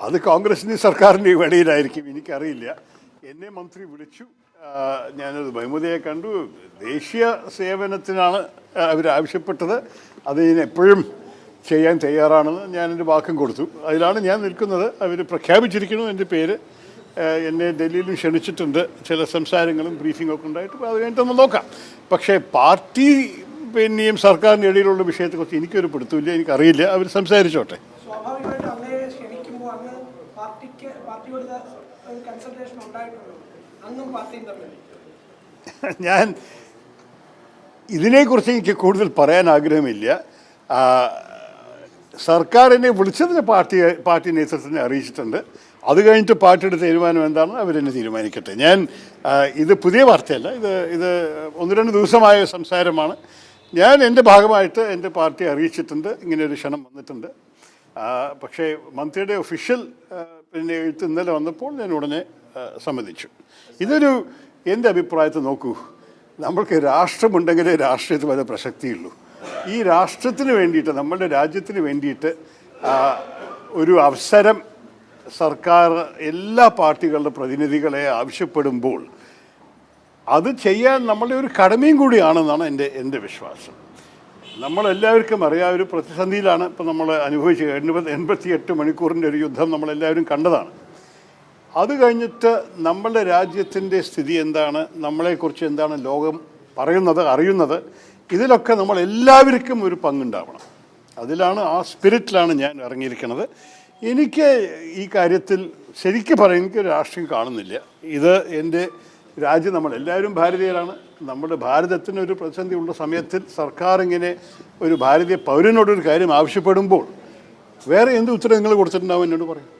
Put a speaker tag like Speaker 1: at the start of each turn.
Speaker 1: അത് കോൺഗ്രസിന്റെ സർക്കാരിന്റെ ഇടയിലായിരിക്കും എനിക്കറിയില്ല. എന്നെ മന്ത്രി വിളിച്ചു. ഞാനത് ബഹുമതിയെ കണ്ടു. ദേശീയ സേവനത്തിനാണ് അവർ ആവശ്യപ്പെട്ടത്. അത് ഞാൻ എപ്പോഴും ചെയ്യാൻ തയ്യാറാണെന്ന് ഞാനൊരു വാക്കും കൊടുത്തു. അതിലാണ് ഞാൻ നിൽക്കുന്നത്. അവർ പ്രഖ്യാപിച്ചിരിക്കുന്നു എന്റെ പേര്. എന്നെ ഡൽഹിയിലും ക്ഷണിച്ചിട്ടുണ്ട്. ചില സംസാരങ്ങളും ബ്രീഫിംഗ് ഒക്കെ ഉണ്ടായിട്ട് അത് കഴിഞ്ഞിട്ട് നമ്മൾ നോക്കാം. പക്ഷേ പാർട്ടി പിന്നെയും സർക്കാരിന്റെ ഇടയിലുള്ള വിഷയത്തെക്കുറിച്ച് എനിക്കൊരു പിടുത്തമില്ല. എനിക്കറിയില്ല. അവർ സംസാരിച്ചോട്ടെ.
Speaker 2: പാർട്ടിക്ക് പാർട്ടിയോട് കൺസൾട്ടേഷൻ ഉണ്ടായിട്ടുള്ളൂ. അന്നും പാർട്ടിയും തമ്മിൽ.
Speaker 1: ഞാൻ ഇതിനെക്കുറിച്ച് എനിക്ക് കൂടുതൽ പറയാൻ ആഗ്രഹമില്ല. സർക്കാരിനെ വിളിച്ചതിന് പാർട്ടി പാർട്ടി നേതൃത്വത്തിനെ അറിയിച്ചിട്ടുണ്ട്. അത് കഴിഞ്ഞിട്ട് പാർട്ടിയുടെ തീരുമാനം എന്താണെന്ന് അവരെന്നെ തീരുമാനിക്കട്ടെ. ഞാൻ ഇത് പുതിയ വാർത്തയല്ല. ഇത് ഇത് ഒന്ന് രണ്ട് ദിവസമായ സംസാരമാണ്. ഞാൻ എന്റെ ഭാഗമായിട്ട് എന്റെ പാർട്ടി അറിയിച്ചിട്ടുണ്ട്. ഇങ്ങനെ ഒരു ക്ഷണം വന്നിട്ടുണ്ട്. പക്ഷേ മന്ത്രിയുടെ ഒഫീഷ്യൽ പിന്നെ എഴുത്ത് ഇന്നലെ വന്നപ്പോൾ ഞാൻ ഉടനെ സമ്മതിച്ചു. ഇതൊരു എന്റെ അഭിപ്രായത്തിൽ നോക്കൂ. നമ്മൾക്ക് രാഷ്ട്രമുണ്ടെങ്കിലേ രാഷ്ട്രീയത്തിൽ വല്ല പ്രസക്തിയുള്ളൂ. ഈ രാഷ്ട്രത്തിന് വേണ്ടിയിട്ട് നമ്മളുടെ രാജ്യത്തിന് വേണ്ടിയിട്ട് ഒരു അവസരം സർക്കാർ എല്ലാ പാർട്ടികളുടെ പ്രതിനിധികളെ ആവശ്യപ്പെടുമ്പോൾ അത് ചെയ്യാൻ നമ്മളുടെ ഒരു കടമയും കൂടിയാണെന്നാണ് എന്റെ എന്റെ വിശ്വാസം. നമ്മളെല്ലാവർക്കും അറിയാം ഒരു പ്രതിസന്ധിയിലാണ് ഇപ്പം നമ്മൾ അനുഭവിച്ചത് എൺപത് എൺപത്തി എട്ട് മണിക്കൂറിന്റെ ഒരു യുദ്ധം നമ്മളെല്ലാവരും കണ്ടതാണ്. അത് കഴിഞ്ഞിട്ട് നമ്മളുടെ രാജ്യത്തിന്റെ സ്ഥിതി എന്താണ് നമ്മളെക്കുറിച്ച് എന്താണ് ലോകം പറയുന്നത് അറിയുന്നത് ഇതിലൊക്കെ നമ്മൾ എല്ലാവർക്കും ഒരു പങ്കുണ്ടാവണം. അതിലാണ് ആ സ്പിരിറ്റിലാണ് ഞാൻ ഇറങ്ങിയിരിക്കുന്നത്. എനിക്ക് ഈ കാര്യത്തിൽ ശരിക്കും പറയാൻ എനിക്ക് രാഷ്ട്രീയം കാണുന്നില്ല. ഇത് എന്റെ രാജ്യം നമ്മൾ എല്ലാവരും ഭാരതീയരാണ്. നമ്മുടെ ഭാരതത്തിന് ഒരു പ്രതിസന്ധി ഉള്ള സമയത്തിൽ സർക്കാർ ഇങ്ങനെ ഒരു ഭാരതീയ പൗരനോടൊരു കാര്യം ആവശ്യപ്പെടുമ്പോൾ വേറെ എന്ത് ഉത്തരം നിങ്ങൾ കൊടുത്തിട്ടുണ്ടാവും എന്നോട് പറയും.